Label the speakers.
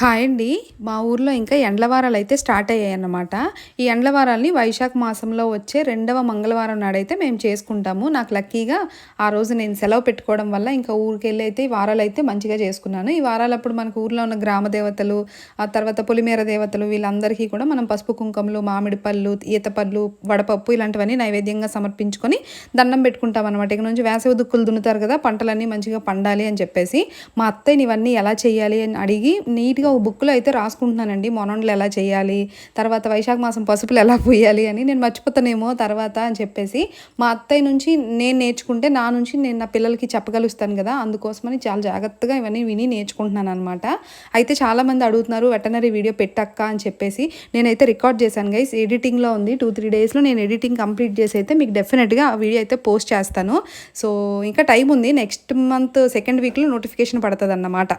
Speaker 1: Hi అండి. మా ఊర్లో ఇంకా ఎండ్లవారాలు అయితే స్టార్ట్ అయ్యాయి అన్నమాట ఈ ఎండ్లవారాల్ని వైశాఖ మాసంలో వచ్చే రెండవ మంగళవారం నాడైతే మేము చేసుకుంటాము. నాకు లక్కీగా ఆ రోజు నేను సెలవు పెట్టుకోవడం వల్ల ఇంకా ఊరికి వెళ్ళి అయితే ఈ వారాలు అయితే మంచిగా చేసుకున్నాను. ఈ వారాలప్పుడు మనకు ఊర్లో ఉన్న గ్రామ దేవతలు ఆ తర్వాత పులిమేర దేవతలు వీళ్ళందరికీ కూడా మనం పసుపు కుంకుమలు మామిడి పళ్ళు ఈత పళ్ళు వడపప్పు ఇలాంటివన్నీ నైవేద్యంగా సమర్పించుకొని దండం పెట్టుకుంటాం అనమాట ఇక నుంచి వేసవి దుక్కులు దున్నుతారు కదా పంటలన్నీ మంచిగా పండాలి అని చెప్పేసి మా అత్తయ్యని ఇవన్నీ ఎలా చేయాలి అని అడిగి నీట్గా ఒక బుక్లో అయితే రాసుకుంటున్నానండి మొనండ్లు ఎలా చేయాలి తర్వాత వైశాఖ మాసం పసుపులు ఎలా పోయాలి అని నేను మర్చిపోతానేమో తర్వాత అని చెప్పేసి మా అత్తయ్య నుంచి నేను నేర్చుకుంటే నా నుంచి నేను నా పిల్లలకి చెప్పగలుస్తాను కదా అందుకోసమని చాలా జాగ్రత్తగా ఇవన్నీ విని నేర్చుకుంటున్నాను అనమాట అయితే చాలామంది అడుగుతున్నారు వెటనరీ వీడియో పెట్టక్క అని చెప్పేసి. నేనైతే రికార్డ్ చేశాను గైస్ ఎడిటింగ్లో ఉంది టూ త్రీ డేస్లో నేను ఎడిటింగ్ కంప్లీట్ చేసి అయితే మీకు డెఫినెట్గా ఆ వీడియో అయితే పోస్ట్ చేస్తాను. సో ఇంకా టైం ఉంది నెక్స్ట్ మంత్ సెకండ్ వీక్లో నోటిఫికేషన్ పడుతుంది అన్నమాట